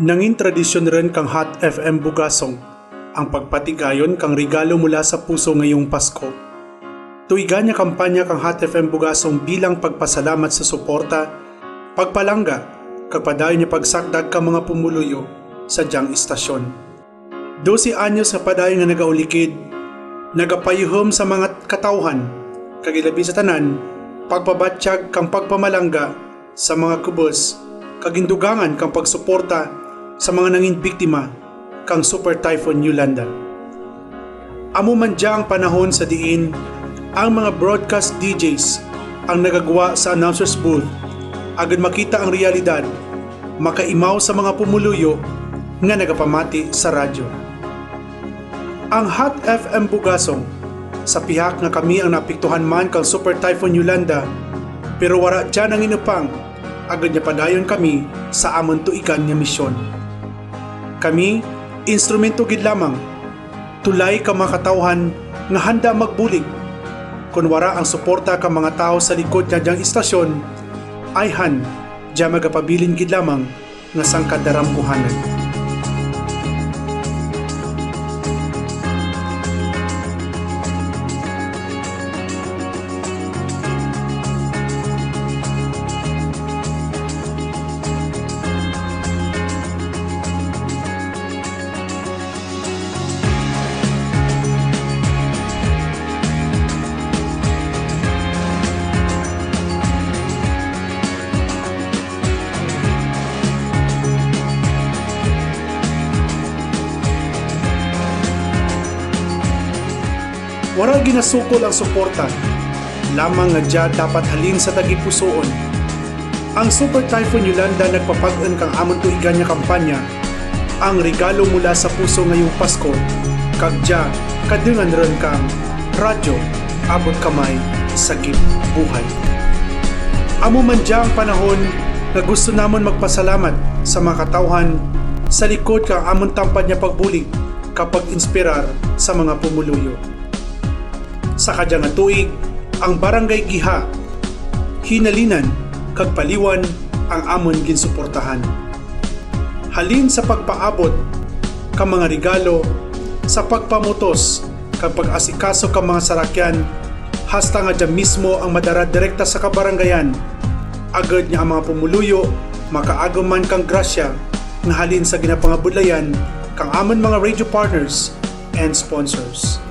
Nangin tradisyon rin kang Hot FM Bugasong ang pagpatigayon kang regalo mula sa puso ngayong Pasko. Tuigan niya kampanya kang Hot FM Bugasong bilang pagpasalamat sa suporta, pagpalangga, kapadayon niya pagsakdag ka mga pumuluyo sa diyang istasyon. 12 anyos sa padayon nga nagaulikid, nagapayuhom sa mga katauhan, kagilabi sa tanan, pagpabatsyag kang pagpamalangga sa mga kubos, kagindugangan kang pagsuporta sa mga nanging biktima kang Super Typhoon Yolanda. Amo man diyang panahon sa diin, ang mga broadcast DJs ang nagagawa sa announcer's booth agad makita ang realidad, makaimaw sa mga pumuluyo nga nagapamati sa radyo. Ang Hot FM Bugasong sa pihak nga kami ang napiktuhan man kang Super Typhoon Yolanda pero wara dyan ang inupang agad niya padayon kami sa amon tuikan nga misyon. Kami, instrumento gid lamang, tulay ka mga katawhan nga handa magbulig. Kung wara ang suporta ka mga tao sa likod niya diyang istasyon, ay han, diya magapabilin gid lamang nga sangkadarampuhanan. Wala ginasukol ang suporta. Lamang nga dya dapat halin sa tagipusoon. Ang Super Typhoon Yolanda nagpapag-an kang amon tuigan niya kampanya. Ang regalo mula sa puso ngayong Pasko. Kag dya, kadungan ron kang radyo, abot kamay, sagip, buhay. Amo man dya ang panahon na gusto namon magpasalamat sa mga katawhan sa likod kang amon tampad niya pagbulig kapag inspirar sa mga pumuluyo sa kadyang tuig ang barangay Giha. Hinalinan kag paliwan ang amon ginsuportahan. Halin sa pagpaabot ka mga regalo sa pagpamutos kag pag-asikaso ka mga sarakyan hasta nga dyan mismo ang madara direkta sa kabarangayan. Agad niya ang mga pumuluyo makaagom man kang grasya nga halin sa ginapangabudlayan kang amon mga radio partners and sponsors.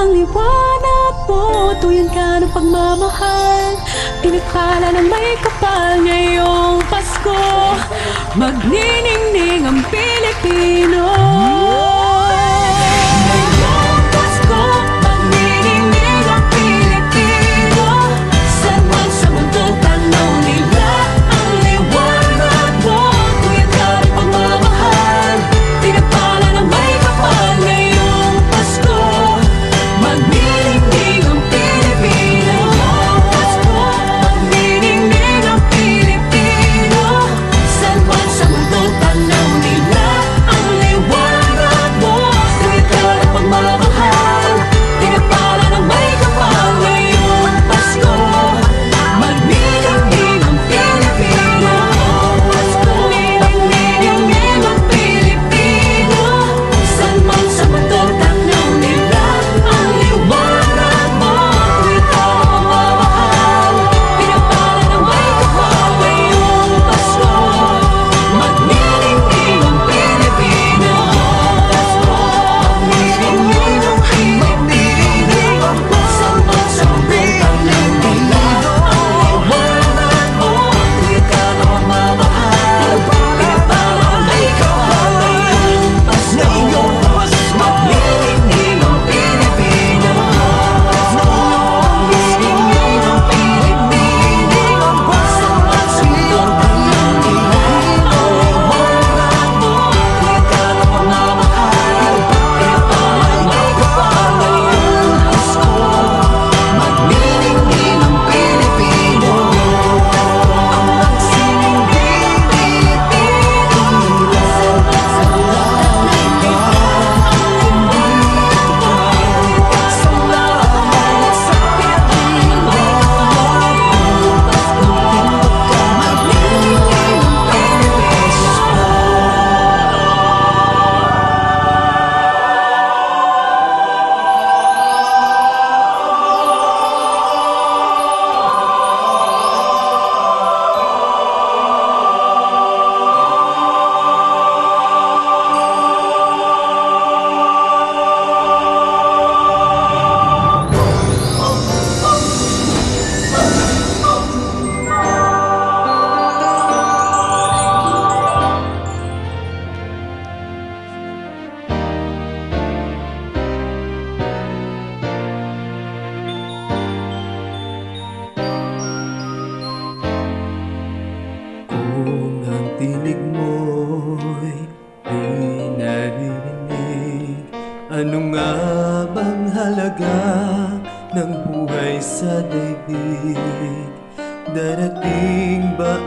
Ang liwanag mo, tuyan ka ng pagmamahal. Pinagpala ng may kapal ngayong Pasko. Magniningning ang Pilipino.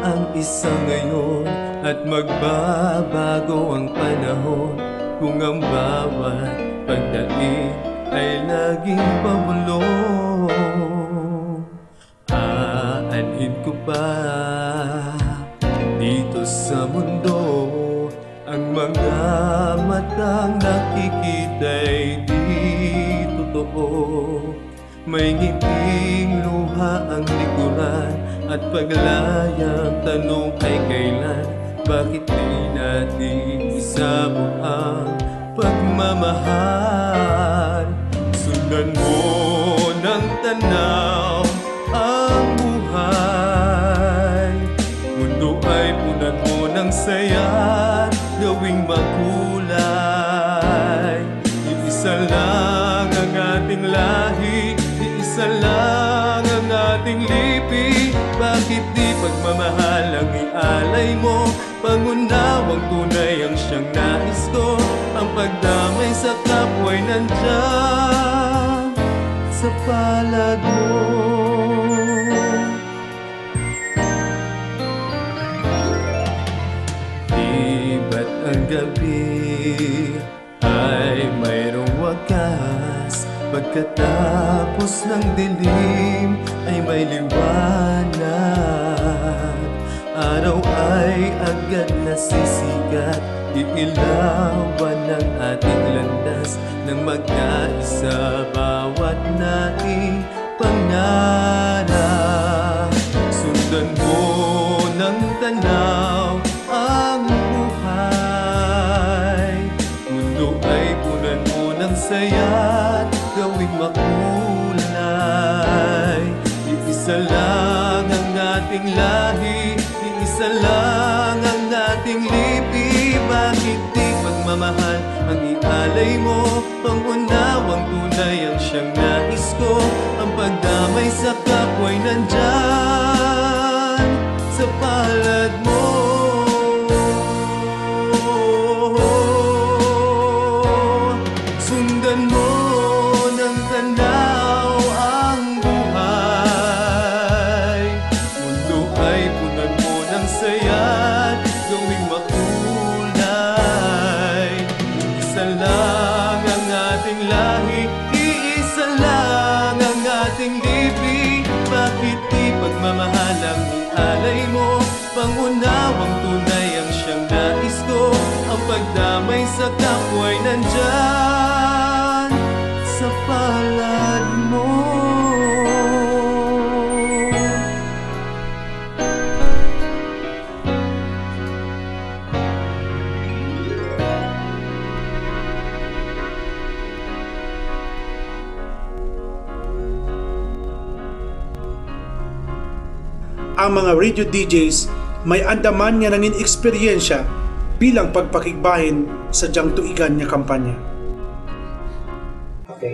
Ang isang ngayon at magbabago ang panahon kung ang bawat pagdating ay laging pabulong? Aanin ko ba dito sa mundo ang mga matang nakikita'y di totoo May ngiting luha ang likuran at paglayang tanong ay kailan? Bakit di natin isabot ang pagmamahal Sa palad mo. Di ba't ang gabi ay mayroong wakas Pagkatapos ng dilim ay may liwanag. Araw ay agad nasisikat Iilawan ng ating landas Nang magkaisa bawat nating pangarap Sundan mo ng tanaw ang buhay. Mundo ay punan mo ng saya't gawing makulay. Iisa lang ang ating lahi Iisa lang ialay mo Pangunawang tunay ang siyang nais ko. Ang pagdamay sa kapwa'y nandyan Sa palad mo palad mo Ang mga radio DJs may andaman nga nangin eksperyensya bilang pagpakigbahin sa diyang tuigan niya kampanya.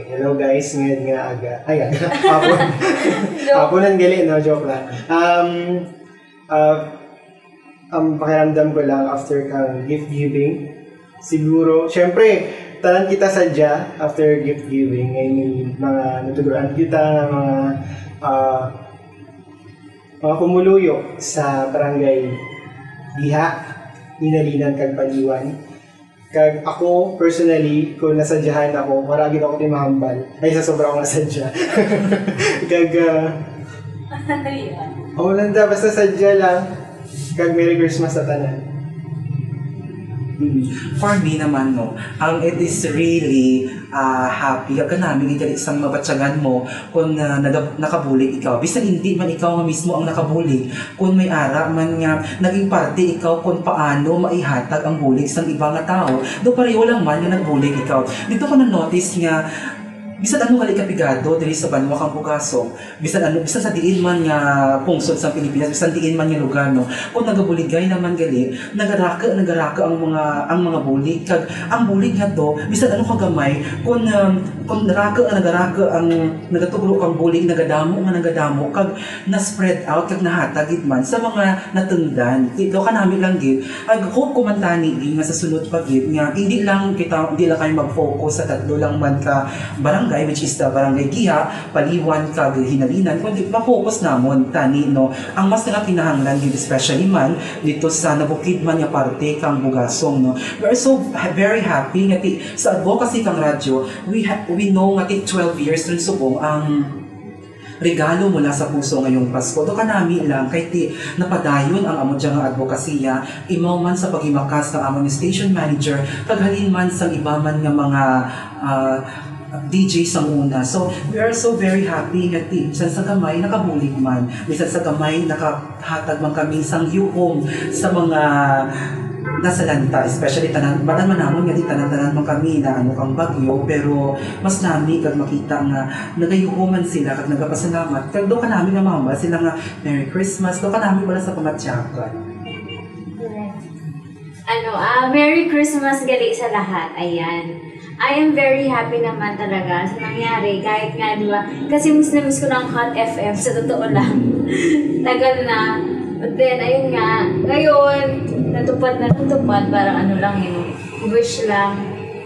Hello guys. Ngayon nga aga. Ay, aga. Hapon. Haponan gali, no? Joke lang. Um, uh, ang pakiramdam ko lang after kang gift giving, siguro, syempre, tanan kita sadya after gift giving. Ngayon yung mga natuturuan kita ng mga uh, mga kumuluyo sa barangay Diha, Inalinan, kag Paliwan. Kag ako, personally, kung nasadyahan ako, marami ako timahambal. Ay, sa sobra ako nasadya. kag, uh, oh, landa, basta sadya lang. Kag Merry Christmas sa tanan. For me naman, no, ang it is really uh, happy ka namin ito isang mabatsagan mo kung uh, nakabuli ikaw. Bisan hindi man ikaw mismo ang nakabuli, kung may ara man nga naging parte ikaw kung paano maihatag ang bulig sa ibang tao. Do pareho lang man nga nagbulig ikaw. Dito ko na-notice nga bisan ano gali kapigado diri sa banwa kang Bugasong bisan ano bisan sa diin man nga pungsod sa Pilipinas bisan diin man nga lugar no? Kung nagabuligay naman gali nagaraka nagaraka ang mga ang mga bulig kag ang bulig nga to bisan ano kagamay kung um, kung naraka nagaraka ang nagatugro kang bulig nagadamo nga nagadamo kag na spread out kag nahatagid man sa mga natungdan ito ka namin lang gid ag hope ko man tani gid nga sa sunod pa gid nga hindi lang kita hindi lang kayo mag-focus sa tatlo lang man ka barangay which is the barangay Giha, Paliwan, kag Hinalinan kundi ma-focus namon tani no? Ang mas nga kinahanglan gid especially man dito sa nabukid man nga parte kang Bugasong no? We are so very happy nga ti sa advocacy kang radyo we ha- we know nga ti 12 years rin subong ang regalo mula sa puso ngayong Pasko. Do kanami lang kay ti napadayon ang amo nga advokasya imaw man sa paghimakas ng amo ni station manager kag halin man sa iba man nga mga ah, DJ sa una. So, we are so very happy nga ti bisan sa gamay nakabulig man. Bisan sa gamay nakahatag man kami sang yuhom sa mga nasa lanta, especially tanan, man namon nga di tanan-tanan man kami na ano kang bagyo, pero mas nami kag makita nga nagayuhuman sila kag nagapasalamat. Kag do ka nga mama sila nga Merry Christmas, do ka wala sa pamatyakan. Ano, ah, Merry Christmas gali sa lahat. Ayan. I am very happy naman talaga sa nangyari. Kahit nga, di ba? Kasi miss na miss ko ng Hot FM, sa totoo lang. Tagal na. But then, ayun nga, ngayon, natupad na natupad, parang ano lang yun, wish lang.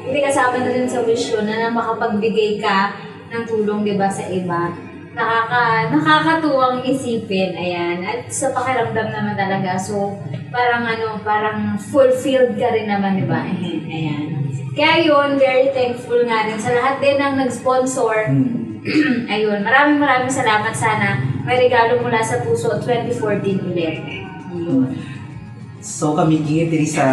Hindi kasama na rin sa wish ko na, na makapagbigay ka ng tulong, di ba, sa iba. Nakaka, nakakatuwang isipin, ayan. At sa pakiramdam naman talaga, so, parang ano, parang fulfilled ka rin naman, di ba? Ayan. Kaya yun, very thankful nga rin sa lahat din ng nag-sponsor. Hmm. Ayun, maraming maraming salamat sana. May regalo mula sa puso 2014 ulit. Ayun. So kami gid diri sa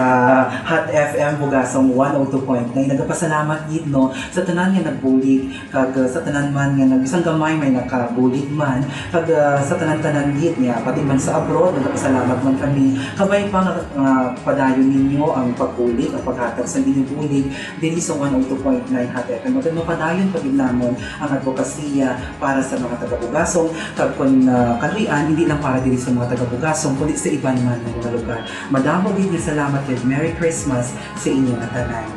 Hot FM Bugasong 102.9 nagapasalamat gid no? Sa tanan nga nagbulig kag uh, sa tanan man nga nagisang gamay may nakabulig man. Kag uh, sa tanan-tanan gid nga pati man sa abroad nagapasalamat man kami. Kabay pa nga uh, padayon ninyo ang pagbulig ang paghatag sa binubulig diri sa 102.9 Hot FM magano padayon pagid namon ang advokasya para sa mga taga-Bugasong kag kun uh, kaluyan hindi lang para diri sa mga taga-Bugasong kundi sa iban man nga lugar Madamo gid salamat kay Merry Christmas sa inyo nga tanan.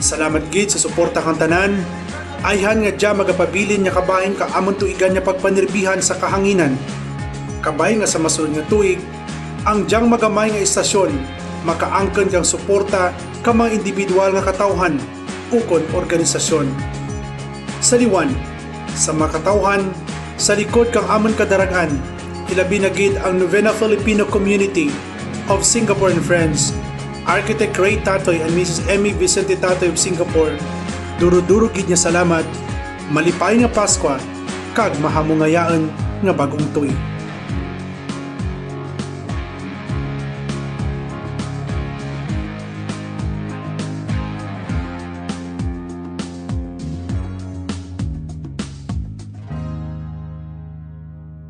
Salamat gid sa suporta kang tanan. Ayhan nga dya magapabilin nga kabahin ka amon tuigan nga pagpanirbihan sa kahanginan. Kabay nga sa masunod nga tuig, ang diyang magamay nga istasyon makaangken kang suporta ka mga individual nga katawhan ukon organisasyon. Sa liwan, sa mga katawhan, sa likod kang amon kadaragan, ilabi na gid ang Novena Filipino Community of Singapore and Friends Architect Ray Tatoy and Mrs. Emmy Vicente Tatoy of Singapore, duro-duro gid niya salamat, malipay nga Paskwa, kag mahamungayaan nga bagong tuig.